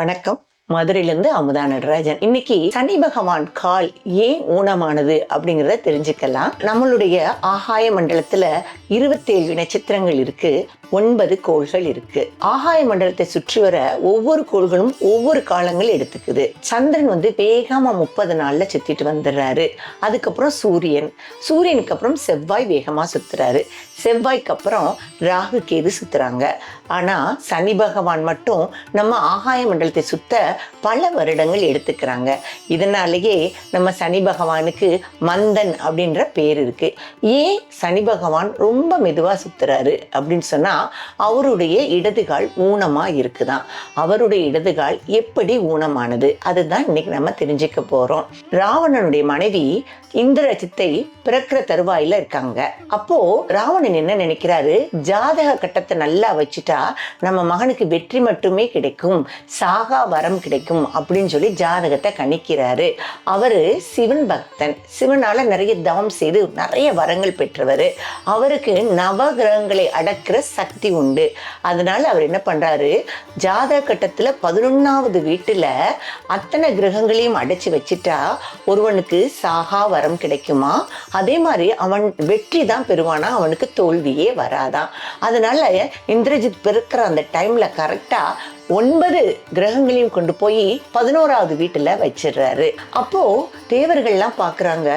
வணக்கம். மதுரையிலேருந்து அமுதா நடராஜன். இன்னைக்கு சனி பகவான் கால் ஏன் ஊனமானது அப்படிங்கிறத தெரிஞ்சுக்கலாம். நம்மளுடைய ஆகாய மண்டலத்துல இருபத்தேழு நட்சத்திரங்கள் இருக்கு ஒன்பது கோள்கள் இருக்கு. ஆகாய மண்டலத்தை சுற்றி வர ஒவ்வொரு கோள்களும் ஒவ்வொரு காலங்கள் எடுத்துக்குது. சந்திரன் வந்து வேகமா முப்பது நாள்ல சுத்திட்டு வந்துடுறாரு. அதுக்கப்புறம் சூரியன். சூரியனுக்கு அப்புறம் செவ்வாய் வேகமா சுத்துறாரு. செவ்வாய்க்கு அப்புறம் ராகு கேது சுத்துறாங்க. ஆனா சனி பகவான் மட்டும் நம்ம ஆகாய மண்டலத்தை சுத்த பல வருடங்கள் எடுத்துக்கிறாங்க. இதனாலேயே நம்ம சனி பகவானுக்கு மந்தன் அப்படின்ற பேர் இருக்குது ஏன் சனி பகவான் ரொம்ப மெதுவாக சுற்றுறாரு அப்படின்னு சொன்னால் அவருடைய இடதுகால் ஊனமாக இருக்குதான். அவருடைய இடதுகால் எப்படி ஊனமானது? அதுதான் இன்னைக்கு நம்ம தெரிஞ்சுக்க போகிறோம் ராவணனுடைய மனைவி இந்திரஜித்தை பிறக்கிற தருவாயில் இருக்காங்க. அப்போ ராவணன் என்ன நினைக்கிறாரு? ஜாதக கட்டத்தை நல்லா வச்சுட்டா நம்ம மகனுக்கு வெற்றி மட்டுமே கிடைக்கும். சாகா வரம் கிடைக்கும் கிடைக்கும் அப்படின்னு சொல்லி ஜாதகத்தை கணிக்கிறாரு. அவர் சிவன் பக்தன். சிவனால நிறைய தவம் செய்து நிறைய வரங்கள் பெற்றவர். அவருக்கு நவகிரகங்களை அடக்கிற சக்தி உண்டு. அதனால அவர் என்ன பண்றாரு? ஜாதக கட்டத்தில் பதினொன்னாவது வீட்டுல அத்தனை கிரகங்களையும் அடைச்சு வச்சுட்டா ஒருவனுக்கு சாகா வரம் கிடைக்குமா? அதே மாதிரி அவன் வெற்றி தான் பெறுவானா? அவனுக்கு தோல்வியே வராதான் அதனால இந்திரஜித் பிறக்கிற அந்த டைமில் கரெக்டாக ஒன்பது கிரகங்களையும் கொண்டு போய் பதினோராவது வீட்டுல வச்சிடுறாரு. அப்போ தேவர்கள்லாம் பார்க்குறாங்க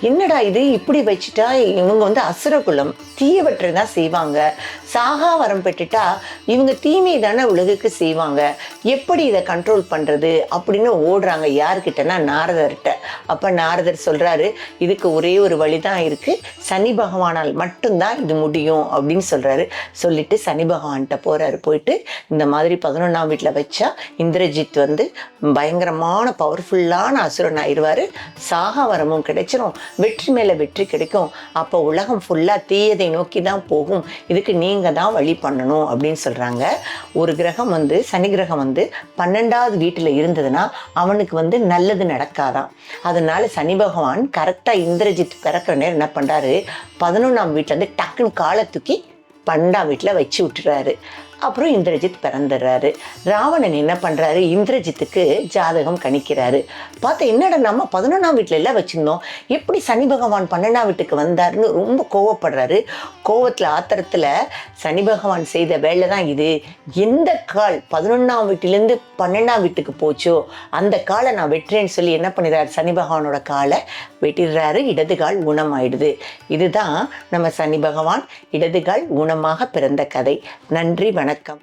என்னடா இது? இப்படி வச்சுட்டா இவங்க வந்து அசுரகுலம் தீயவற்றை தான் செய்வாங்க. சாகா வரம் பெற்றுட்டா இவங்க தீமை தானே உலகுக்கு செய்வாங்க. எப்படி இதை கண்ட்ரோல் பண்ணுறது அப்படின்னு ஓடுறாங்க. யார்கிட்டனா நாரதர்கிட்ட. அப்போ நாரதர் சொல்கிறாரு இதுக்கு ஒரே ஒரு வழி தான் இருக்குது சனி பகவானால் மட்டும்தான் இது முடியும் அப்படின்னு சொல்கிறாரு சொல்லிட்டு சனி பகவான்கிட்ட போகிறாரு போயிட்டு இந்த மாதிரி பதினொன்றாம் வீட்டில் வச்சா இந்திரஜித் வந்து பயங்கரமான பவர்ஃபுல்லான அசுரன் ஆயிடுவார். சாகா வரமும் கிடைச்சிரும். வெற்றி மேலே வெற்றி கிடைக்கும். அப்போ உலகம் ஃபுல்லாக தீயதை நோக்கி தான் போகும். இதுக்கு நீங்கள் தான் வழி பண்ணணும் அப்படின்னு சொல்கிறாங்க ஒரு கிரகம் வந்து சனி கிரகம் வந்து பன்னெண்டாவது வீட்டில் இருந்ததுன்னா அவனுக்கு வந்து நல்லது நடக்காதான் அதனால சனி பகவான் கரெக்டாக இந்திரஜித் பிறக்கிற நேரம் என்ன பண்ணுறாரு பதினொன்றாம் வீட்டிலேருந்து டக்குன்னு காலை தூக்கி பன்னெண்டாம் வீட்டில் வச்சு விட்டுறாரு. அப்புறம் இந்திரஜித் பிறந்துடுறாரு. ராவணன் என்ன பண்ணுறாரு இந்திரஜித்துக்கு ஜாதகம் கணிக்கிறாரு. பார்த்தா என்னடா நம்ம பதினொன்றாம் வீட்டில் எல்லாம் வச்சுருந்தோம். எப்படி சனி பகவான் பன்னெண்டாம் வீட்டுக்கு வந்தாருன்னு ரொம்ப கோவப்படுறாரு. கோவத்தில் ஆத்திரத்தில் சனி பகவான் செய்த வேலை தான் இது. எந்த கால் பதினொன்றாம் வீட்டிலேருந்து பன்னெண்டாம் வீட்டுக்கு போச்சோ அந்த காலை நான் வெட்டுறேன்னு சொல்லி என்ன பண்ணிடுறாரு? சனி பகவானோட காலை வெட்டிடுறாரு. இடது கால் ஊனமாயிடுது இதுதான் நம்ம சனி பகவான் இடது கால் ஊனமாக பிறந்த கதை. நன்றி வணக்கம். வணக்கம்.